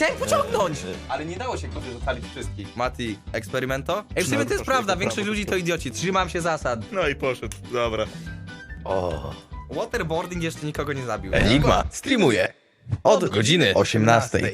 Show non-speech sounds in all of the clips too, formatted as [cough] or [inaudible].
Chciałem pociągnąć! Ale nie dało się kogoś zostawić wszystkich. Mati, eksperimento? Ej, w sumie Nawet to jest poszło prawda, jako większość prawo. ludzi to idioci. Trzymam się zasad. No i poszedł, dobra. O. Waterboarding jeszcze nikogo nie zabił. Enigma streamuje od godziny 18.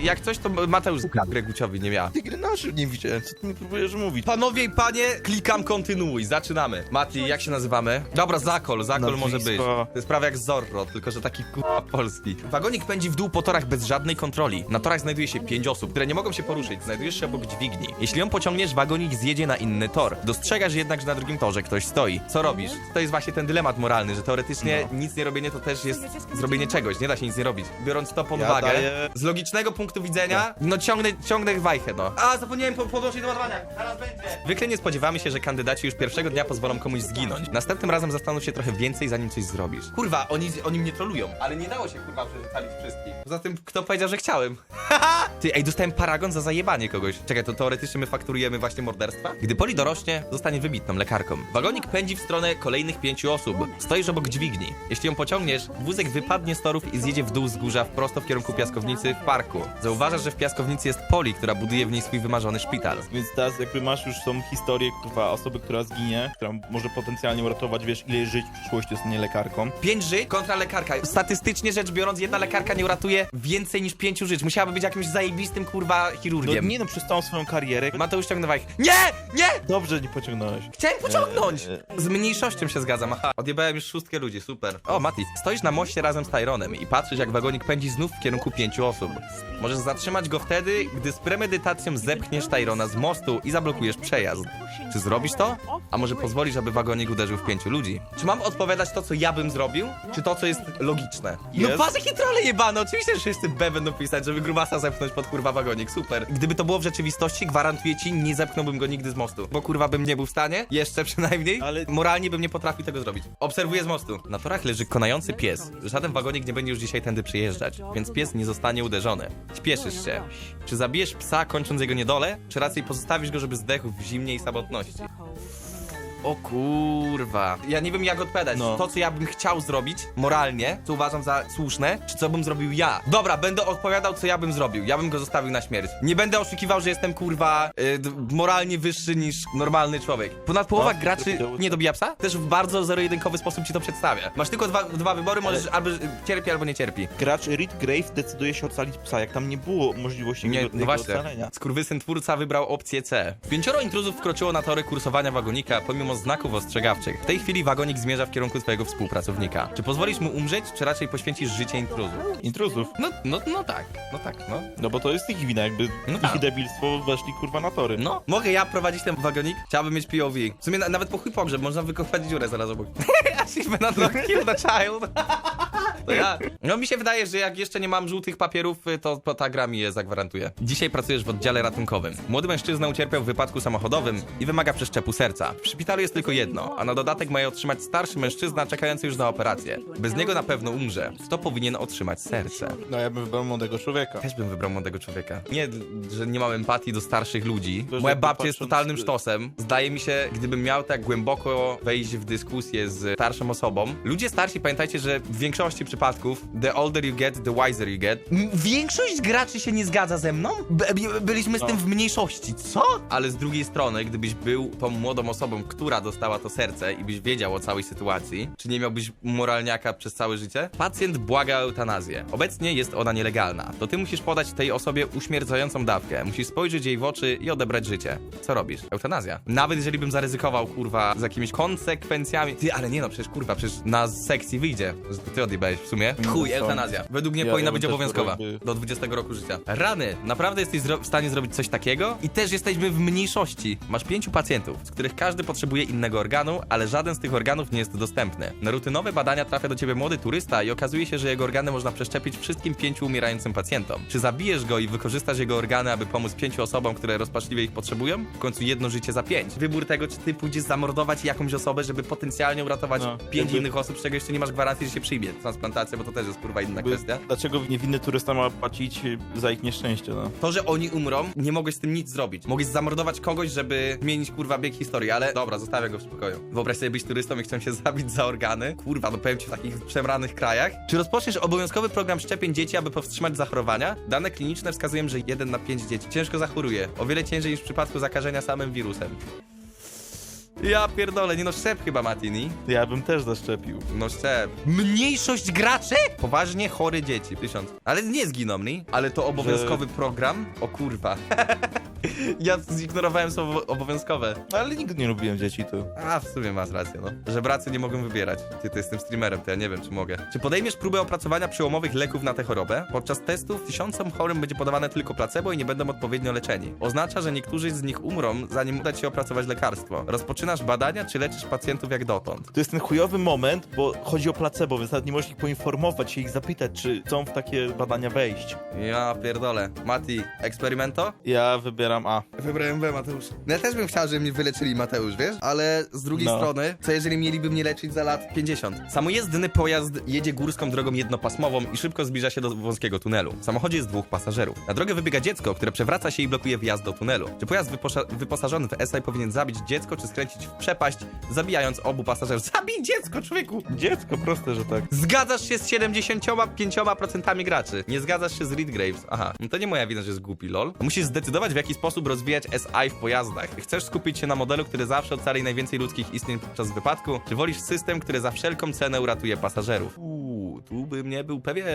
Jak coś, to Mateusz grę Guciowi nie miała. Ty gry naszych nie widziałem, co ty mi próbujesz mówić? Panowie i panie, klikam kontynuuj, zaczynamy. Mati, jak się nazywamy? Dobra, Zakol, Zakol może być. To jest prawie jak Zorro, tylko że taki k***a polski. Wagonik pędzi w dół po torach bez żadnej kontroli. Na torach znajduje się pięć osób, które nie mogą się poruszyć. Znajdujesz się obok dźwigni. Jeśli ją pociągniesz, wagonik zjedzie na inny tor. Dostrzegasz jednak, że na drugim torze ktoś stoi. Co robisz? To jest właśnie ten dylemat moralny, że teoretycznie nic nie robienie to też jest zrobienie czegoś, nie da się nic nie robić. Biorąc to pod Ja uwagę, daję- z logicznego punktu widzenia, no ciągnę, ciągnę wajchę, no. A, zapomniałem po- podłączyć do ładowania. Zaraz będzie. Zwykle nie spodziewamy się, że kandydaci już pierwszego dnia pozwolą komuś zginąć. Następnym razem zastanów się trochę więcej, zanim coś zrobisz. Kurwa, oni, oni mnie trolują. Ale nie dało się kurwa przerzucalić wszystkich. Poza tym, kto powiedział, że chciałem? [laughs] Ty, ej, dostałem paragon za zajebanie kogoś. Czekaj, to teoretycznie my fakturujemy właśnie morderstwa? Gdy Poli dorośnie, zostanie wybitną lekarką. Wagonik pędzi w stronę kolejnych pięciu osób. Stoisz obok dźwigni. Jeśli ją pociągniesz, wózek wypadnie z torów i zjedzie w dół z górza prosto w kierunku piaskownicy w parku. Zauważasz, że w piaskownicy jest Poli, która buduje w niej swój wymarzony szpital. Więc teraz jakby masz już tą historię, kurwa, osoby, która zginie, która może potencjalnie uratować, wiesz, ile żyć w przyszłości zostanie lekarką. Pięć żyć kontra lekarka. Statystycznie rzecz biorąc, jedna lekarka nie uratuje więcej niż pięciu żyć. Musiałaby być jakimś zajebistym, kurwa, No chirurgiem. nie no, przez całą swoją karierę. Mateusz ciągnę wajch. Nie! Nie! Dobrze nie pociągnąłeś. Chciałem pociągnąć! Eee. Z mniejszością się zgadzam, aha. Odjebałem już szóstkę ludzi, super. O, Mati, stoisz na moście razem z Tyronem i patrzysz, jak wagonik pędzi znów w kierunku pięciu osób. Możesz zatrzymać go wtedy, gdy z premedytacją zepchniesz Tyrona z mostu i zablokujesz przejazd. Czy zrobisz to? A może pozwolisz, aby wagonik uderzył w pięciu ludzi? Czy mam odpowiadać to, co ja bym zrobił? Czy to, co jest logiczne? No Jest. patrz, jakie trole jebane! Oczywiście, że wszyscy B będą pisać, żeby grubasa zepchnąć pod kurwa wagonik, super. Gdyby to było w rzeczywistości, gwarantuję ci, nie zepchnąłbym go nigdy z mostu. Bo kurwa bym nie był w stanie, jeszcze przynajmniej, Ale- moralnie bym nie potrafił tego zrobić. Obserwuję z mostu. Na torach leży konający pies. Żaden wagonik nie będzie już dzisiaj tędy przyjeżdżać, więc pies nie zostanie uderzony. Śpieszysz się. Czy zabijesz psa, kończąc jego niedolę, czy raczej pozostawisz go, żeby zdechł w zimnie i samotności? O kurwa. Ja nie wiem jak odpowiadać. No. To, co ja bym chciał zrobić moralnie, co uważam za słuszne, czy co bym zrobił ja. Dobra, będę odpowiadał, co ja bym zrobił. Ja bym go zostawił na śmierć. Nie będę oszukiwał, że jestem kurwa y, d- moralnie wyższy niż normalny człowiek. Ponad połowa No, graczy zrobiło- nie dobija psa? Też w bardzo zero-jedynkowy sposób ci to przedstawia. Masz tylko dwa, dwa wybory, możesz albo y, cierpi, albo nie cierpi. Gracz Reed Graves decyduje się ocalić psa, jak tam nie było możliwości Nie, jego, no jego właśnie. ocalenia. Skurwysyn twórca wybrał opcję C. Pięcioro intruzów wkroczyło na tory kursowania wagonika pomimo znaków ostrzegawczych. W tej chwili wagonik zmierza w kierunku twojego współpracownika. Czy pozwolisz mu umrzeć, czy raczej poświęcisz życie intruzów? Intruzów. No, no, no tak, no tak, no. No bo to jest ich wina, jakby No ich tak. debilstwo weszli kurwa na tory. No, mogę ja prowadzić ten wagonik? Chciałbym mieć POV. W sumie na, nawet po chuj pogrzeb, można wykopać dziurę zaraz obok. [laughs] Achievement unlocked, kill the child. To ja. No mi się wydaje, że jak jeszcze nie mam żółtych papierów, y, to, to ta gra mi je zagwarantuje. Dzisiaj pracujesz w oddziale ratunkowym. Młody mężczyzna ucierpiał w wypadku samochodowym i wymaga przeszczepu serca. W szpitalu jest tylko jedno, a na dodatek ma je otrzymać starszy mężczyzna czekający już na operację. Bez niego na pewno umrze. Kto powinien otrzymać serce? No ja bym wybrał młodego człowieka. Też bym wybrał młodego człowieka. Nie, że nie mam empatii do starszych ludzi. Moja babcia jest totalnym sztosem. Zdaje mi się, gdybym miał tak głęboko wejść w dyskusję z starszą osobą. Ludzie starsi, pamiętajcie, że w większości przypadków the older you get, the wiser you get. Większość graczy się nie zgadza ze mną? By- byliśmy z No. tym w mniejszości, co? Ale z drugiej strony, gdybyś był tą młodą osobą, która dostała to serce i byś wiedział o całej sytuacji, czy nie miałbyś moralniaka przez całe życie? Pacjent błaga o eutanazję. Obecnie jest ona nielegalna. To ty musisz podać tej osobie uśmiercającą dawkę. Musisz spojrzeć jej w oczy i odebrać życie. Co robisz? Eutanazja. Nawet jeżeli bym zaryzykował, kurwa, z jakimiś konsekwencjami. Ty, ale nie no, przecież kurwa, przecież na sekcji wyjdzie, że ty odjebałeś w sumie. Chuj, sądzę. eutanazja. Według mnie Ja- powinna ja być obowiązkowa. Do 20 roku życia. Rany, naprawdę jesteś w stanie zrobić coś takiego? I też jesteśmy w mniejszości. Masz pięciu pacjentów, z których każdy potrzebuje innego organu, ale żaden z tych organów nie jest dostępny. Na rutynowe badania trafia do ciebie młody turysta i okazuje się, że jego organy można przeszczepić wszystkim pięciu umierającym pacjentom. Czy zabijesz go i wykorzystasz jego organy, aby pomóc pięciu osobom, które rozpaczliwie ich potrzebują? W końcu jedno życie za pięć. Wybór tego, czy ty pójdziesz zamordować jakąś osobę, żeby potencjalnie uratować No, pięć jakby- innych osób, z czego jeszcze nie masz gwarancji, że się przyjmie transplantacja, bo to też jest kurwa inna Jakby, kwestia. Dlaczego niewinny turysta ma płacić za ich nieszczęście, no? To, że oni umrą, nie mogłeś z tym nic zrobić. Mogłeś zamordować kogoś, żeby zmienić kurwa bieg historii, ale dobra, zostawiam go w spokoju. Wyobraź sobie być turystą i chcą cię [laughs] zabić za organy. Kurwa, no powiem ci w takich przemranych krajach. Czy rozpoczniesz obowiązkowy program szczepień dzieci, aby powstrzymać zachorowania? Dane kliniczne wskazują, że 1 na 5 dzieci ciężko zachoruje. O wiele ciężej niż w przypadku zakażenia samym wirusem. Ja pierdolę, nie no szczep chyba Matini. Ja bym też zaszczepił. No szczep. Mniejszość graczy? Poważnie chory dzieci, tysiąc. Ale nie zginą, nie? Ale to obowiązkowy program? O kurwa. [laughs] ja zignorowałem słowo obowiązkowe. No, Ale nigdy nie lubiłem dzieci, to... A, w sumie masz rację, no. Że bracy nie mogą wybierać. Ty, ty jestem streamerem, to ja nie wiem, czy mogę. Czy podejmiesz próbę opracowania przełomowych leków na tę chorobę? Podczas testów tysiącom chorym będzie podawane tylko placebo i nie będą odpowiednio leczeni. Oznacza, że niektórzy z nich umrą, zanim uda ci się opracować lekarstwo. Rozpoczynasz badania, czy leczysz pacjentów jak dotąd? To jest ten chujowy moment, bo chodzi o placebo, więc nawet nie możesz ich poinformować się ich zapytać, czy chcą w takie badania wejść. Ja pierdolę. Mati, eksperymento? Ja wybieram A. Wybrałem B, Mateusz. No ja też bym chciał, żeby mnie wyleczyli, Mateusz, wiesz? Ale z drugiej No. strony, co jeżeli mieliby mnie leczyć za lat 50? Samojezdny pojazd jedzie górską drogą jednopasmową i szybko zbliża się do wąskiego tunelu. W samochodzie jest dwóch pasażerów. Na drogę wybiega dziecko, które przewraca się i blokuje wjazd do tunelu. Czy pojazd wyposza- wyposażony w SI powinien zabić dziecko, czy skręcić w przepaść, zabijając obu pasażerów? [laughs] Zabij dziecko, człowieku! Dziecko, proste, że tak. Zgadzasz się z 75% graczy. Nie zgadzasz się z Reed Graves. Aha, no to nie moja wina, że jest głupi, lol. Musisz zdecydować, w jaki sposób rozwijać SI w pojazdach. Chcesz skupić się na modelu, który zawsze ocali najwięcej ludzkich istnień podczas wypadku? Czy wolisz system, który za wszelką cenę uratuje pasażerów? Uuu, tu bym nie był pewien.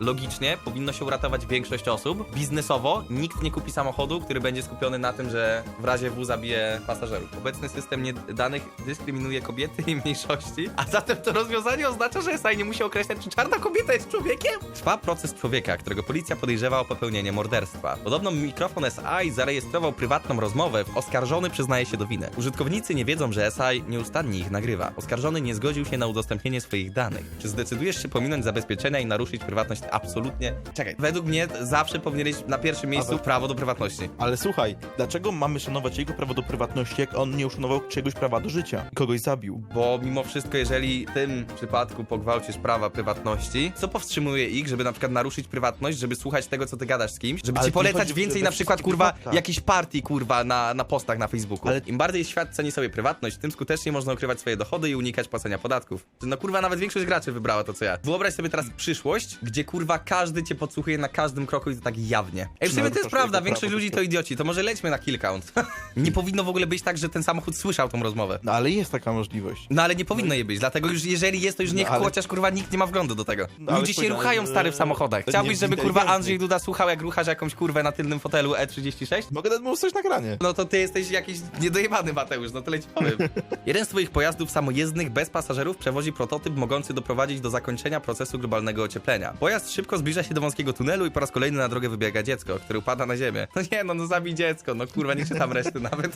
Logicznie powinno się uratować większość osób. Biznesowo nikt nie kupi samochodu, który będzie skupiony na tym, że w razie W zabije pasażerów. Obecny system nie- danych dyskryminuje kobiety i mniejszości, a zatem to rozwiązanie oznacza, że SI nie musi określać, czy czarna kobieta jest człowiekiem? Trwa proces człowieka, którego policja podejrzewa o popełnienie morderstwa. Podobno mikrofon SI zarejestrował prywatną rozmowę, oskarżony przyznaje się do winy. Użytkownicy nie wiedzą, że SI nieustannie ich nagrywa. Oskarżony nie zgodził się na udostępnienie swoich danych. Czy zdecydujesz się pominąć zabezpieczenia i naruszyć prywatność? Absolutnie. Czekaj, według mnie zawsze powinieneś na pierwszym miejscu prawo do prywatności. Ale słuchaj, dlaczego mamy szanować jego prawo do prywatności, jak on nie uszanował czegoś prawa do życia i kogoś zabił? Bo mimo wszystko, jeżeli w tym przypadku pogwałcisz prawa prywatności, co powstrzymuje ich, żeby na przykład naruszyć prywatność, żeby słuchać tego, co ty gadasz z kimś, żeby Ale ci nie polecać chodzi, więcej na przykład, kurwa, przypadkach. jakiejś partii, kurwa, na, na postach na Facebooku. Ale- Im bardziej świat ceni sobie prywatność, tym skuteczniej można ukrywać swoje dochody i unikać płacenia podatków. No kurwa, nawet większość graczy wybrała to, co ja. Wyobraź sobie teraz przyszłość, gdzie kurwa każdy cię podsłuchuje na każdym kroku i to tak jawnie. Ej, w sumie to jest prawda, większość ludzi to idioci, to może lećmy na kill count. [laughs] nie powinno w ogóle być tak, że ten samochód słyszał tą rozmowę. No ale jest taka możliwość. No ale nie powinno jej być, dlatego już jeżeli jest, to już niech No, ale- chociaż kurwa nikt nie ma wglądu do tego. No, ale Ludzie się ruchają że- stary w samochodach. Chciałbyś, żeby kurwa inteligentny. Andrzej Duda słuchał jak ruchasz jakąś kurwę na tylnym fotelu E E36? Mogę dać mu coś nagranie. No to ty jesteś jakiś niedojebany Mateusz, no tyle ci powiem. [laughs] Jeden z twoich pojazdów samojezdnych bez pasażerów przewozi prototyp mogący doprowadzić do zakończenia procesu globalnego ocieplenia. Pojazd szybko zbliża się do wąskiego tunelu i po raz kolejny na drogę wybiega dziecko, które upada na ziemię. No nie, no, no zabij dziecko, no kurwa, nie czytam reszty [laughs] nawet.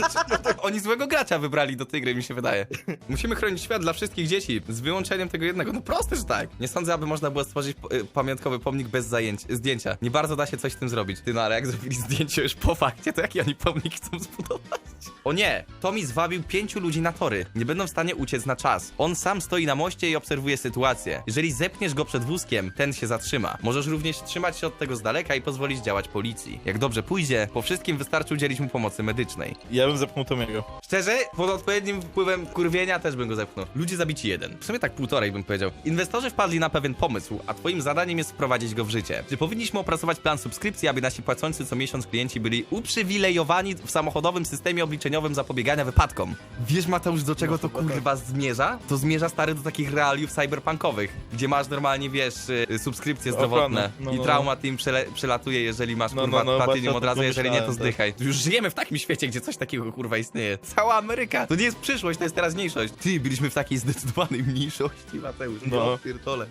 [laughs] Oni złego gracza wybrali do tej gry, mi się wydaje. Musimy chronić świat dla wszystkich dzieci, z wyłączeniem tego jednego. No proste, że tak. Nie sądzę, aby można było stworzyć y, pamiątkowy pomnik bez zajęć, zdjęcia. Nie bardzo da się coś z tym zrobić. Ty, no ale jak zrobili zdjęcie już po fakcie, to jaki oni pomnik chcą zbudować? O nie! Tommy zwabił pięciu ludzi na tory. Nie będą w stanie uciec na czas. On sam stoi na moście i obserwuje sytuację. Jeżeli zepniesz go przed wózkiem, ten się zatrzyma. Możesz również trzymać się od tego z daleka i pozwolić działać policji. Jak dobrze pójdzie, po wszystkim wystarczy udzielić mu pomocy medycznej. Ja bym zepchnął Tomiego. Szczerze, pod odpowiednim wpływem kurwienia też bym go zepchnął. Ludzie zabici jeden. W sumie tak półtorej bym powiedział. Inwestorzy wpadli na pewien pomysł, a twoim zadaniem jest wprowadzić go w życie. Czy powinniśmy opracować plan subskrypcji, aby nasi płacący co miesiąc klienci byli uprzywilejowani w samochodowym systemie obliczeniowym zapobiegania wypadkom? Wiesz Mateusz, do czego to kurwa zmierza? To zmierza stary do takich realiów cyberpunkowych, gdzie masz normalnie, wiesz, y, subskrypcje zdrowotne Ochronę. No, i no, trauma team przele- przelatuje, jeżeli masz No, kurwa no, no, właśnie od razu, jeżeli nie to pomyślałem, tak. zdychaj. Już żyjemy w takim świecie, gdzie coś takiego kurwa istnieje. Cała Ameryka. To nie jest przyszłość, to jest teraźniejszość. Ty, byliśmy w takiej zdecydowanej mniejszości, Mateusz. No. Ja pierdolę.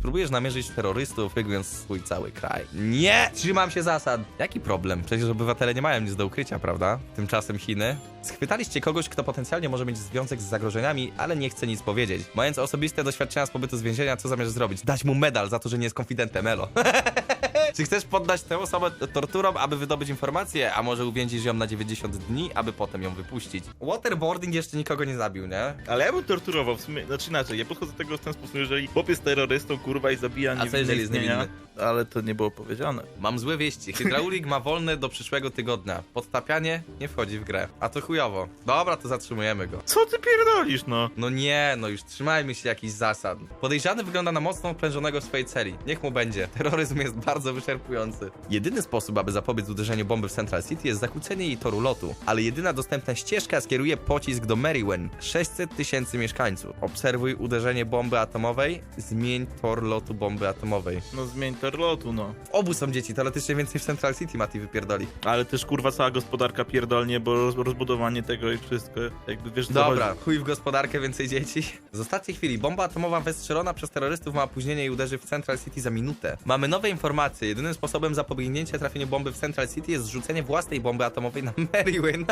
Spróbujesz namierzyć terrorystów, pygłując swój cały kraj? Nie! Trzymam się zasad. Jaki problem? Przecież obywatele nie mają nic do ukrycia, prawda? Tymczasem Chiny. Schwytaliście kogoś, kto potencjalnie może mieć związek z zagrożeniami, ale nie chce nic powiedzieć. Mając osobiste doświadczenia z pobytu z więzienia, co zamierzasz zrobić? Dać mu medal za to, że nie jest konfidentem, elo. [laughs] Czy chcesz poddać tę osobę torturom, aby wydobyć informację, a może uwięzisz ją na 90 dni, aby potem ją wypuścić? Waterboarding jeszcze nikogo nie zabił, nie? Ale ja bym torturował w sumie, znaczy inaczej, ja podchodzę do tego w ten sposób, jeżeli chłop jest terrorystą, kurwa, i zabija A co jeżeli jest niewinny? Ale to nie było powiedziane. Mam złe wieści. Hydraulik ma wolne do przyszłego tygodnia. Podtapianie nie wchodzi w grę. A to chujowo. Dobra, to zatrzymujemy go. Co ty pierdolisz, no? No nie, no już trzymajmy się jakichś zasad. Podejrzany wygląda na mocno oprężonego w swojej celi. Niech mu będzie. Terroryzm jest bardzo wyczerpujący. Jedyny sposób, aby zapobiec uderzeniu bomby w Central City jest zakłócenie jej toru lotu. Ale jedyna dostępna ścieżka skieruje pocisk do Marywen. 600 tysięcy mieszkańców. Obserwuj uderzenie bomby atomowej. Zmień tor lotu bomby atomowej. No zmień tor lotu, no. W obu są dzieci, teoretycznie więcej w Central City Mati wypierdoli. Ale też kurwa cała gospodarka pierdolnie, bo roz, rozbudowanie tego i wszystko, jakby wiesz Dobra, chodzi. chuj w gospodarkę, więcej dzieci. Z ostatniej chwili bomba atomowa wystrzelona przez terrorystów ma opóźnienie i uderzy w Central City za minutę. Mamy nowe informacje. Jedynym sposobem zapobiegnięcia trafieniu bomby w Central City jest zrzucenie własnej bomby atomowej na [laughs] Marywen.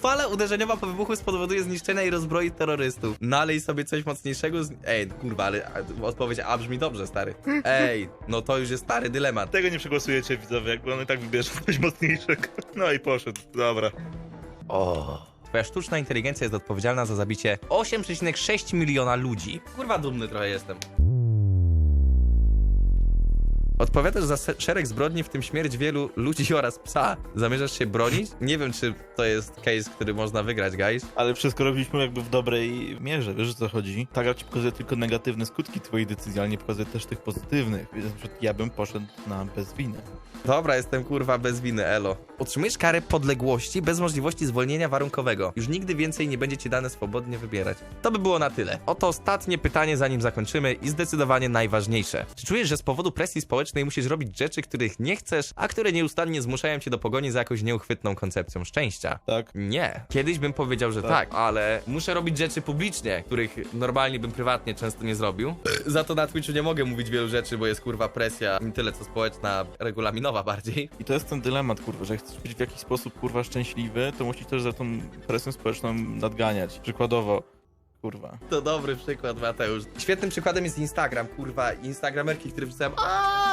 Fala uderzeniowa po wybuchu spowoduje zniszczenia i rozbroi terrorystów. Nalej sobie coś mocniejszego z... Ej, kurwa, ale odpowiedź A brzmi dobrze, stary. Ej, no to już jest stary dylemat. Tego nie przegłosujecie widzowie, jakby one tak wybierzą coś mocniejszego. No i poszedł, dobra. O. Twoja sztuczna inteligencja jest odpowiedzialna za zabicie 8,6 miliona ludzi. Kurwa dumny trochę jestem. Odpowiadasz za szereg zbrodni, w tym śmierć wielu ludzi [laughs] oraz psa. Zamierzasz się bronić? Nie wiem, czy to jest case, który można wygrać, guys. Ale wszystko robiliśmy jakby w dobrej mierze, wiesz o co chodzi? Ta gra ci pokazuje tylko negatywne skutki twojej decyzji, ale nie pokazuje też tych pozytywnych. Więc na przykład ja bym poszedł na bez winy. Dobra, jestem kurwa bez winy, elo. Otrzymujesz karę podległości bez możliwości zwolnienia warunkowego. Już nigdy więcej nie będzie ci dane swobodnie wybierać. To by było na tyle. Oto ostatnie pytanie, zanim zakończymy i zdecydowanie najważniejsze. Czy czujesz, że z powodu presji społecznej musisz robić rzeczy, których nie chcesz, a które nieustannie zmuszają cię do pogoni za jakąś nieuchwytną koncepcją szczęścia? Tak. Nie. Kiedyś bym powiedział, że tak. Tak. ale muszę robić rzeczy publicznie, których normalnie bym prywatnie często nie zrobił. Za to na Twitchu nie mogę mówić wielu rzeczy, bo jest kurwa presja, nie tyle co społeczna, regulaminowa bardziej. I to jest ten dylemat, kurwa, że jak chcesz być w jakiś sposób, kurwa, szczęśliwy, to musisz też za tą presją społeczną nadganiać. Przykładowo, kurwa. To dobry przykład, Mateusz. Świetnym przykładem jest Instagram, kurwa. Instagramerki, które wrzucają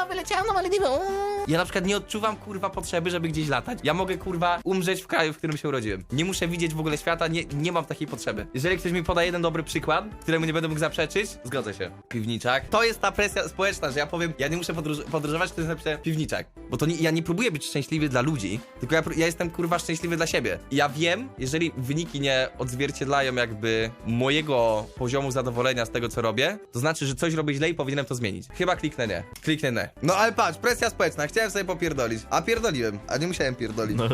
A, wyleciałem na Malediwy. uuu". Ja na przykład nie odczuwam, kurwa, potrzeby, żeby gdzieś latać. Ja mogę, kurwa, umrzeć w kraju, w którym się urodziłem. Nie muszę widzieć w ogóle świata, nie, nie mam takiej potrzeby. Jeżeli ktoś mi poda jeden dobry przykład, któremu nie będę mógł zaprzeczyć, zgodzę się. Piwniczak. To jest ta presja społeczna, że ja powiem, ja nie muszę podróż podróżować, to jest napisane piwniczak. Bo to nie, ja nie próbuję być szczęśliwy dla ludzi, tylko ja, ja jestem, kurwa, szczęśliwy dla siebie. I ja wiem, jeżeli wyniki nie odzwierciedlają jakby mojego poziomu zadowolenia z tego, co robię, to znaczy, że coś robię źle i powinienem to zmienić. Chyba kliknę nie. Kliknę nie. No ale patrz, presja społeczna, chciałem sobie popierdolić. A pierdoliłem, a nie musiałem pierdolić. No.